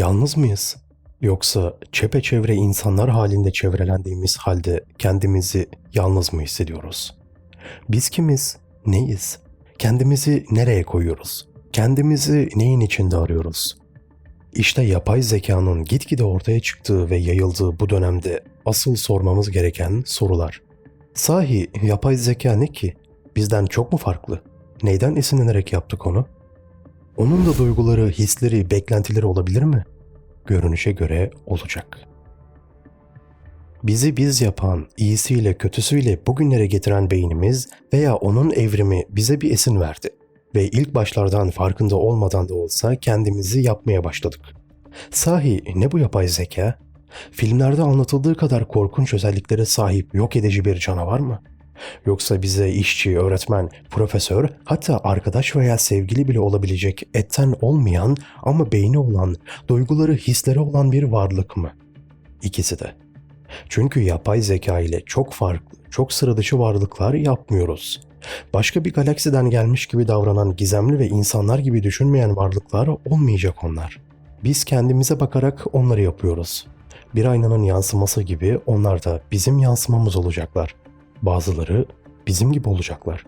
Yalnız mıyız? Yoksa çepeçevre insanlar halinde çevrelendiğimiz halde kendimizi yalnız mı hissediyoruz? Biz kimiz? Neyiz? Kendimizi nereye koyuyoruz? Kendimizi neyin içinde arıyoruz? İşte yapay zekanın gitgide ortaya çıktığı ve yayıldığı bu dönemde asıl sormamız gereken sorular. Sahi yapay zeka ne ki? Bizden çok mu farklı? Neyden esinlenerek yaptık onu? Onun da duyguları, hisleri, beklentileri olabilir mi? Görünüşe göre olacak. Bizi biz yapan, iyisiyle kötüsüyle bugünlere getiren beynimiz veya onun evrimi bize bir esin verdi ve ilk başlardan farkında olmadan da olsa kendimizi yapmaya başladık. Sahi ne bu yapay zeka? Filmlerde anlatıldığı kadar korkunç özelliklere sahip yok edici bir canavar mı? Yoksa bize işçi, öğretmen, profesör, hatta arkadaş veya sevgili bile olabilecek etten olmayan ama beyni olan, duyguları, hisleri olan bir varlık mı? İkisi de. Çünkü yapay zeka ile çok farklı, çok sıra dışı varlıklar yapmıyoruz. Başka bir galaksiden gelmiş gibi davranan gizemli ve insanlar gibi düşünmeyen varlıklar olmayacak onlar. Biz kendimize bakarak onları yapıyoruz. Bir aynanın yansıması gibi onlar da bizim yansımamız olacaklar. Bazıları bizim gibi olacaklar.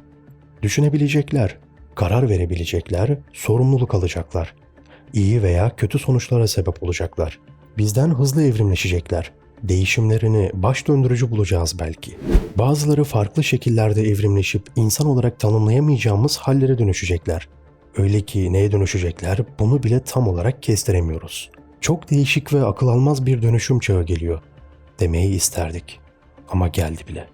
Düşünebilecekler, karar verebilecekler, sorumluluk alacaklar. İyi veya kötü sonuçlara sebep olacaklar. Bizden hızlı evrimleşecekler. Değişimlerini baş döndürücü bulacağız belki. Bazıları farklı şekillerde evrimleşip insan olarak tanımlayamayacağımız hallere dönüşecekler. Öyle ki neye dönüşecekler bunu bile tam olarak kestiremiyoruz. Çok değişik ve akıl almaz bir dönüşüm çağı geliyor. Demeyi isterdik. Ama geldi bile.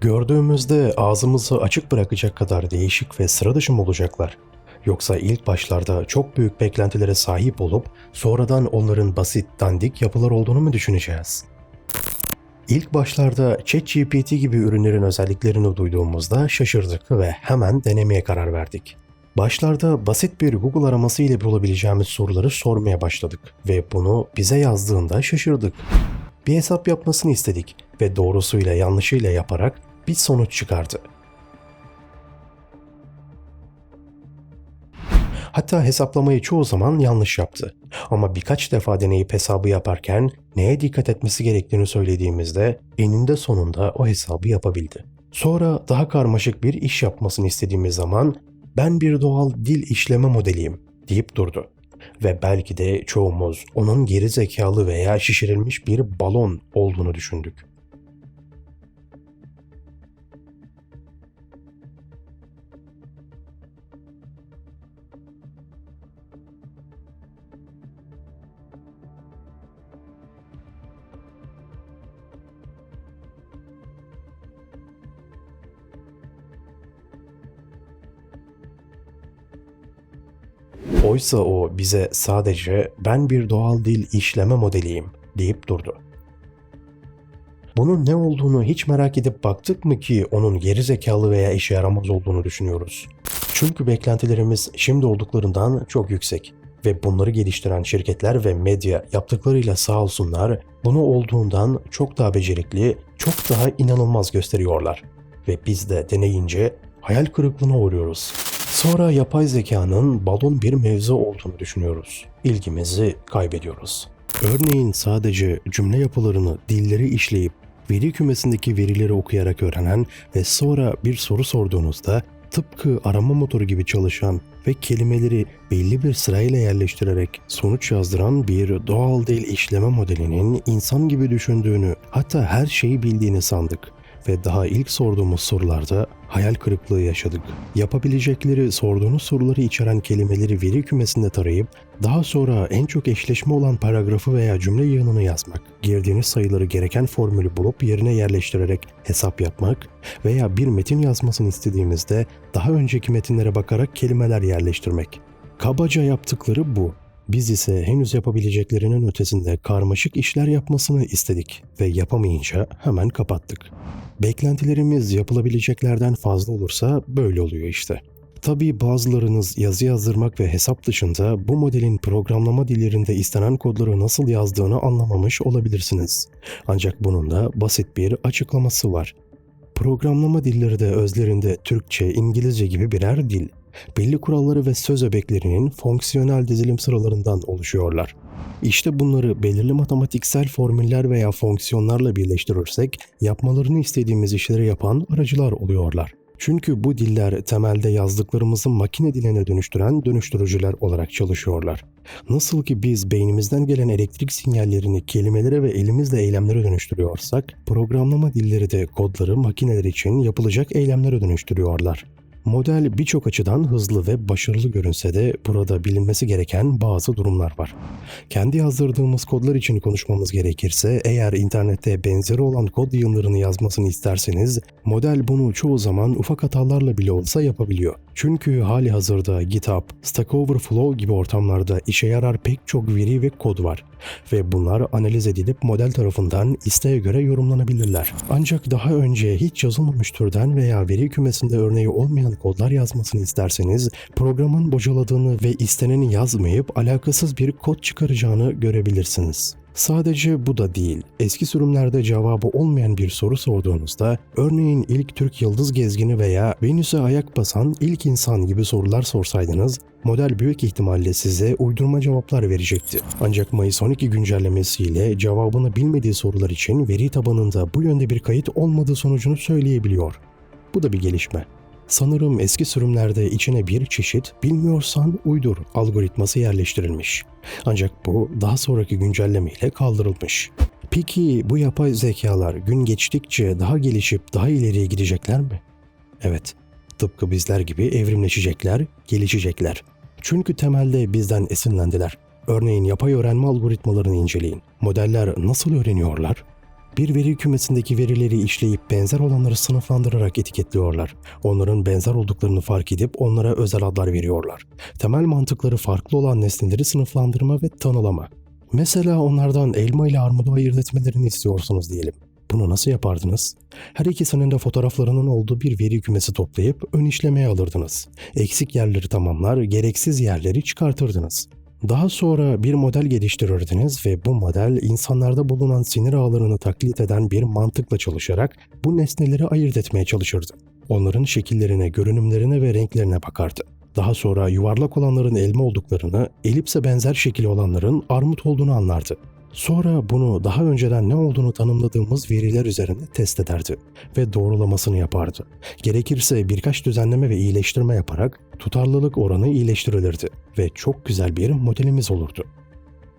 Gördüğümüzde ağzımızı açık bırakacak kadar değişik ve sıra dışı mı olacaklar? Yoksa ilk başlarda çok büyük beklentilere sahip olup sonradan onların basit, dandik yapılar olduğunu mu düşüneceğiz? İlk başlarda ChatGPT gibi ürünlerin özelliklerini duyduğumuzda şaşırdık ve hemen denemeye karar verdik. Başlarda basit bir Google araması ile bulabileceğimiz soruları sormaya başladık ve bunu bize yazdığında şaşırdık. Bir hesap yapmasını istedik ve doğrusuyla yanlışıyla yaparak bir sonuç çıkardı. Hatta hesaplamayı çoğu zaman yanlış yaptı. Ama birkaç defa deneyip hesabı yaparken neye dikkat etmesi gerektiğini söylediğimizde eninde sonunda o hesabı yapabildi. Sonra daha karmaşık bir iş yapmasını istediğimiz zaman ben bir doğal dil işleme modeliyim deyip durdu. Ve belki de çoğumuz onun geri zekalı veya şişirilmiş bir balon olduğunu düşündük. Oysa o bize sadece ben bir doğal dil işleme modeliyim deyip durdu. Bunun ne olduğunu hiç merak edip baktık mı ki onun geri zekalı veya işe yaramaz olduğunu düşünüyoruz. Çünkü beklentilerimiz şimdi olduklarından çok yüksek ve bunları geliştiren şirketler ve medya yaptıklarıyla sağ olsunlar bunu olduğundan çok daha becerikli, çok daha inanılmaz gösteriyorlar. Ve biz de deneyince hayal kırıklığına uğruyoruz. Sonra yapay zekanın balon bir mevzu olduğunu düşünüyoruz. İlgimizi kaybediyoruz. Örneğin sadece cümle yapılarını, dilleri işleyip veri kümesindeki verileri okuyarak öğrenen ve sonra bir soru sorduğunuzda tıpkı arama motoru gibi çalışan ve kelimeleri belli bir sırayla yerleştirerek sonuç yazdıran bir doğal dil işleme modelinin insan gibi düşündüğünü, hatta her şeyi bildiğini sandık ve daha ilk sorduğumuz sorularda hayal kırıklığı yaşadık. Yapabilecekleri sorduğunuz soruları içeren kelimeleri veri kümesinde tarayıp daha sonra en çok eşleşme olan paragrafı veya cümle yığınını yazmak, girdiğiniz sayıları gereken formülü bulup yerine yerleştirerek hesap yapmak veya bir metin yazmasını istediğimizde daha önceki metinlere bakarak kelimeler yerleştirmek. Kabaca yaptıkları bu. Biz ise henüz yapabileceklerinin ötesinde karmaşık işler yapmasını istedik ve yapamayınca hemen kapattık. Beklentilerimiz yapılabileceklerden fazla olursa böyle oluyor işte. Tabii bazılarınız yazı yazdırmak ve hesap dışında bu modelin programlama dillerinde istenen kodları nasıl yazdığını anlamamış olabilirsiniz. Ancak bunun da basit bir açıklaması var. Programlama dilleri de özlerinde Türkçe, İngilizce gibi birer dil. Belli kuralları ve söz öbeklerinin fonksiyonel dizilim sıralarından oluşuyorlar. İşte bunları belirli matematiksel formüller veya fonksiyonlarla birleştirirsek yapmalarını istediğimiz işleri yapan aracılar oluyorlar. Çünkü bu diller temelde yazdıklarımızı makine diline dönüştüren dönüştürücüler olarak çalışıyorlar. Nasıl ki biz beynimizden gelen elektrik sinyallerini kelimelere ve elimizle eylemlere dönüştürüyorsak, programlama dilleri de kodları makineler için yapılacak eylemlere dönüştürüyorlar. Model birçok açıdan hızlı ve başarılı görünse de burada bilinmesi gereken bazı durumlar var. Kendi yazdırdığımız kodlar için konuşmamız gerekirse eğer internette benzeri olan kod yığınlarını yazmasını isterseniz model bunu çoğu zaman ufak hatalarla bile olsa yapabiliyor. Çünkü hali hazırda GitHub, Stack Overflow gibi ortamlarda işe yarar pek çok veri ve kod var ve bunlar analiz edilip model tarafından isteğe göre yorumlanabilirler. Ancak daha önce hiç yazılmamış türden veya veri kümesinde örneği olmayan kodlar yazmasını isterseniz programın bocaladığını ve isteneni yazmayıp alakasız bir kod çıkaracağını görebilirsiniz. Sadece bu da değil. Eski sürümlerde cevabı olmayan bir soru sorduğunuzda, örneğin ilk Türk yıldız gezgini veya Venüs'e ayak basan ilk insan gibi sorular sorsaydınız, model büyük ihtimalle size uydurma cevaplar verecekti. Ancak Mayıs 12 güncellemesiyle cevabını bilmediği sorular için veri tabanında bu yönde bir kayıt olmadığı sonucunu söyleyebiliyor. Bu da bir gelişme. Sanırım eski sürümlerde içine bir çeşit bilmiyorsan uydur algoritması yerleştirilmiş. Ancak bu daha sonraki güncelleme ile kaldırılmış. Peki bu yapay zekalar gün geçtikçe daha gelişip daha ileriye gidecekler mi? Evet, tıpkı bizler gibi evrimleşecekler, gelişecekler. Çünkü temelde bizden esinlendiler. Örneğin yapay öğrenme algoritmalarını inceleyin. Modeller nasıl öğreniyorlar? Bir veri kümesindeki verileri işleyip benzer olanları sınıflandırarak etiketliyorlar. Onların benzer olduklarını fark edip onlara özel adlar veriyorlar. Temel mantıkları farklı olan nesneleri sınıflandırma ve tanılama. Mesela onlardan elma ile armudu ayırt etmelerini istiyorsunuz diyelim. Bunu nasıl yapardınız? Her ikisinin de fotoğraflarının olduğu bir veri kümesi toplayıp ön işlemeye alırdınız. Eksik yerleri tamamlar, gereksiz yerleri çıkartırdınız. Daha sonra bir model geliştirirdiniz ve bu model insanlarda bulunan sinir ağlarını taklit eden bir mantıkla çalışarak bu nesneleri ayırt etmeye çalışırdı. Onların şekillerine, görünümlerine ve renklerine bakardı. Daha sonra yuvarlak olanların elma olduklarını, elipse benzer şekil olanların armut olduğunu anlardı. Sonra bunu daha önceden ne olduğunu tanımladığımız veriler üzerinde test ederdi ve doğrulamasını yapardı. Gerekirse birkaç düzenleme ve iyileştirme yaparak tutarlılık oranı iyileştirilirdi ve çok güzel bir modelimiz olurdu.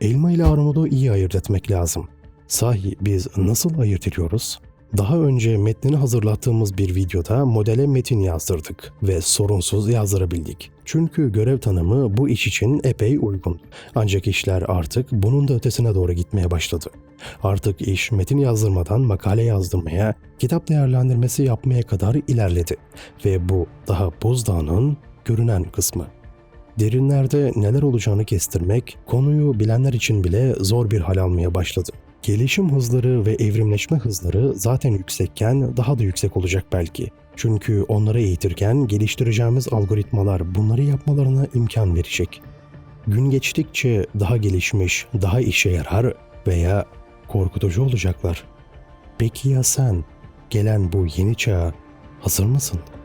Elma ile armudu iyi ayırt etmek lazım. Sahi biz nasıl ayırt ediyoruz? Daha önce metnini hazırlattığımız bir videoda modele metin yazdırdık ve sorunsuz yazdırabildik. Çünkü görev tanımı bu iş için epey uygun. Ancak işler artık bunun da ötesine doğru gitmeye başladı. Artık iş metin yazdırmadan makale yazdırmaya, kitap değerlendirmesi yapmaya kadar ilerledi. Ve bu daha buzdağının görünen kısmı. Derinlerde neler olacağını kestirmek, konuyu bilenler için bile zor bir hal almaya başladı. Gelişim hızları ve evrimleşme hızları zaten yüksekken daha da yüksek olacak belki. Çünkü onları eğitirken geliştireceğimiz algoritmalar bunları yapmalarına imkan verecek. Gün geçtikçe daha gelişmiş, daha işe yarar veya korkutucu olacaklar. Peki ya sen? Gelen bu yeni çağa hazır mısın?''